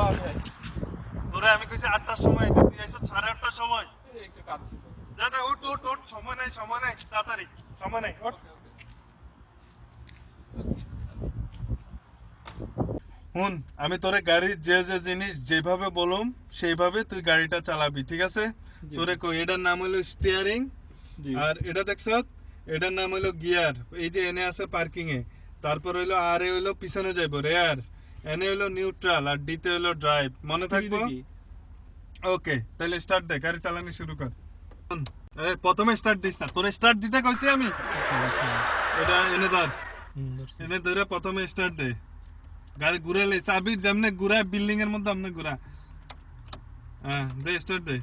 আমি তোরে আমি কইছি আটটার সময় তুই আইছ সাড়ে আটটার সময় একটু কাজ ছিল। যা যা উঠ উঠ উঠ সময় নাই সময় নাই তাড়াতাড়ি সময় নাই উঠ হুন আমি তোরে গাড়ির যে যে জিনিস যেভাবে বলুম সেইভাবে তুই গাড়িটা চালাবি ঠিক আছে। তোরে কই এটার নাম হলো স্টিয়ারিং জি। আর এটা দেখছ এটার নাম হলো গিয়ার এই যে এনে আছে পার্কিং এ তারপর হইল আর এ হইল পিছনে যাইবো রেয়ার এনে হইল নিউট্রাল আর ডিতে হইল ড্রাইভ মনে থাকব? ওকে তাহলে স্টার্ট দে গাড়ি চালানো শুরু কর। প্রথমে স্টার্ট দিস না তোরে স্টার্ট দিতে কইছি আমি। আচ্ছা, আচ্ছা। এটা এনে ধর। এনে ধরে প্রথমে স্টার্ট দে। গাড়ি ঘুরাইলে চাবি যেমনে ঘুরায় বিল্ডিং এর মধ্যে আমনে ঘুরা হ্যাঁ দে স্টার্ট দে।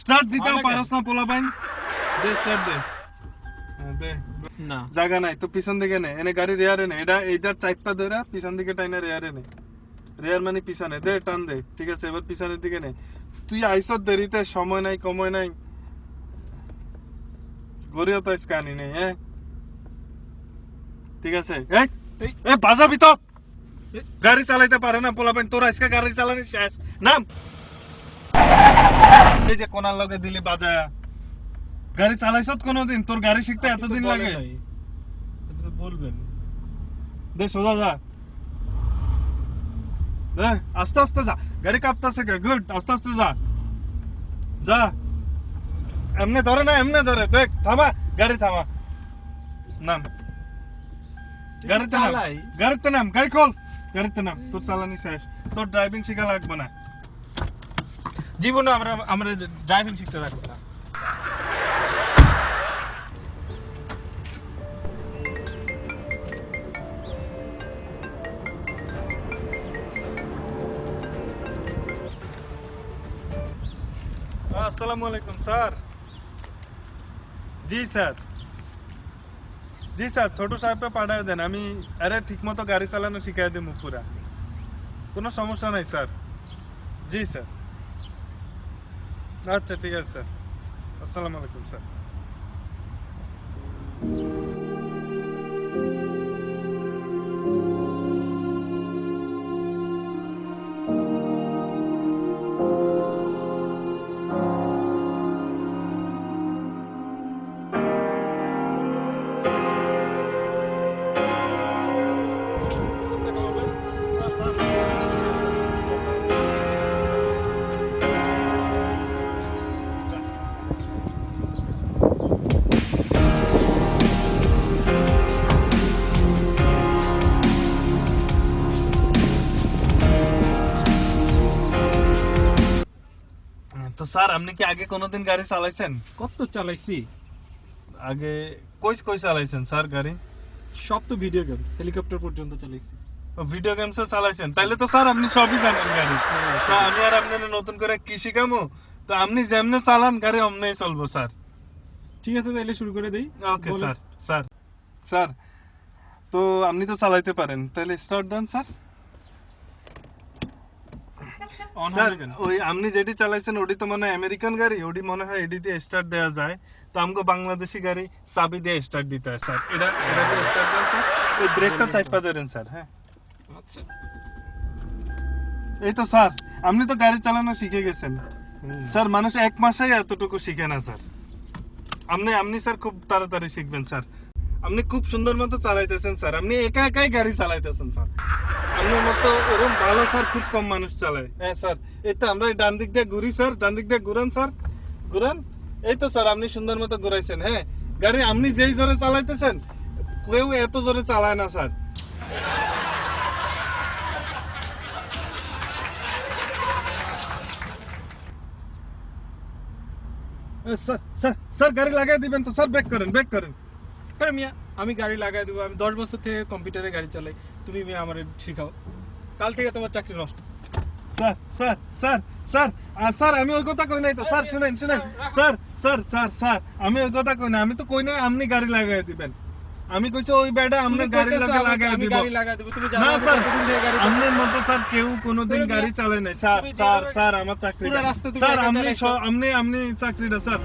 স্টার্ট দিতেও পারস না পোলা বাইন দে স্টার্ট দে। হ্যাঁ, দে। না। জায়গা নাই তো পিছন দিকে নে। এনে গাড়ি রেয়ারে নে। এটা এইটার চাইপা ধরে পিছন দিকে টাইনা রেয়ারে নে। রেয়ার মানে পিছনে দে টান দে ঠিক আছে? এবার পিছনের দিকে নে। তুই আইসত দেরিতে সময় নাই কময় নাই। গড়িও তো কানি নেই হ্যাঁ? ঠিক আছে? এ বাজাবি তো! গাড়ি চালাইতে পারে না পোলাবেন তোর আজকে গাড়ি চালানি শেষ। নাম! এই যে কোনার লগে দিলি বাজায়া। গাড়ি চালাইছত কোনোদিন? তোর গাড়ি শিখতে এতদিন লাগে? বলবেন। দে সোজা যা। আস্তে আস্তে যা। গাড়ি কাঁপতেছে গুড আস্তে আস্তে যা। যা। এমনে ধরে না এমনে ধরে। দেখ থামা গাড়ি থামা। নাম। গাড়িতে নাম। গাড়িতে নাম। গাড়ি খোল। গাড়িতে নাম। তোর চালানি শেষ। তোর ড্রাইভিং শেখা লাগবে না। জীবনে আমরা আমরা ড্রাইভিং শিখতে থাকব। আসসালামু আলাইকুম, স্যার। জি স্যার। জি, স্যার, ছোট সাহেবটা পাঠায় দেন। আমি আরে ঠিকমতো গাড়ি চালানো শিখাই দেবো পুরা। কোনো সমস্যা নাই, স্যার। জি, স্যার। আচ্ছা ঠিক আছে, স্যার। আসসালামু আলাইকুম, স্যার। স্যার আপনি কি আগে কোনোদিন গাড়ি চালাইছেন? কত চালাইছি? আগে কই কই চালাইছেন স্যার গাড়ি? সব তো ভিডিও গেমস হেলিকপ্টার পর্যন্ত চালাইছি। ভিডিও গেমসে চালাইছেন। তাইলে তো স্যার আপনি সবই জানেন গাড়ি। হ্যাঁ, আমি আর আপনার নতুন করে কি শিখামো? তো আপনি যেমনে চালান গাড়ি অমনেই চলবো স্যার। ঠিক আছে তাহলে শুরু করে দেই। Okay sir sir sir. তো আপনি তো চালাইতে পারেন। তাহলে স্টার্ট দেন স্যার। স্যার ওই আপনি যেটি চালাইছেন ওটি তো মনে হয় আমেরিকান গাড়ি ওটি মনে হয় এটি দিয়ে স্টার্ট দেওয়া যায়। তো আমাকে বাংলাদেশি গাড়ি চাবি দিয়ে স্টার্ট দিতে হয় স্যার। এটা এটা দিয়ে স্টার্ট দেন স্যার ওই ব্রেকটা চাইপা ধরেন স্যার হ্যাঁ। আচ্ছা। এই তো স্যার আপনি তো গাড়ি চালানো শিখে গেছেন। স্যার মানুষ এক মাসেই এতটুকু শিখে না স্যার। আপনি আপনি স্যার খুব তাড়াতাড়ি শিখবেন স্যার। আপনি খুব সুন্দর মতো চালাইতেছেন স্যার। আপনি একা একাই গাড়ি চালাইতেছেন স্যার। আপনার মতো ওরকম ভালো স্যার খুব কম মানুষ চালায়। হ্যাঁ স্যার। এই তো আমরা ডান দিক দিয়ে ঘুরি স্যার। ডান দিক দিয়ে ঘুরান স্যার। ঘুরান। এই তো স্যার আপনি সুন্দর মতো ঘুরাইছেন হ্যাঁ। গাড়ি আপনি যেই জোরে চালাইতেছেন কেউ এত জোরে চালায় না স্যার। স্যার স্যার স্যার গাড়ি লাগাই দিবেন তো স্যার ব্রেক করেন ব্রেক করেন। মিয়া আমি গাড়ি লাগাই দেবো আমি দশ বছর থেকে কম্পিউটারে গাড়ি চালাই। তুমি মিয়া আমার শিখাও। কাল থেকে তোমার চাকরি নষ্ট। স্যার স্যার স্যার স্যার আর স্যার আমি ওই কথা কই নাই তো। স্যার শুনেন শুনেন। স্যার স্যার স্যার স্যার আমি ওই কথা কই না আমি তো কই নাই আপনি গাড়ি লাগাই দিবেন। আমি কইছি ওই গাড়ি লাগা লাগাই দিব। না স্যার মতো স্যার কেউ কোনোদিন গাড়ি চালায় নাই। স্যার স্যার স্যার আমার চাকরি স্যার। আপনি আপনি চাকরিটা স্যার।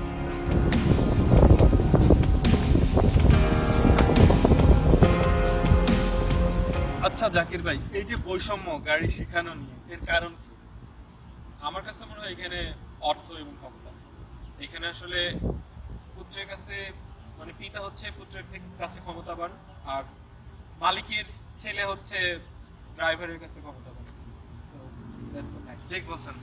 আচ্ছা জাকির ভাই, এই যে বৈষম্য গাড়ি শেখানো নিয়ে, এর কারণ কি? আমার কাছে মনে হয় এখানে অর্থ এবং ক্ষমতা। এখানে আসলে পুত্রের কাছে মানে পিতা হচ্ছে পুত্রের থেকে কাছে ক্ষমতাবান, আর মালিকের ছেলে হচ্ছে ড্রাইভারের কাছে ক্ষমতাবান। ঠিক বলছেন।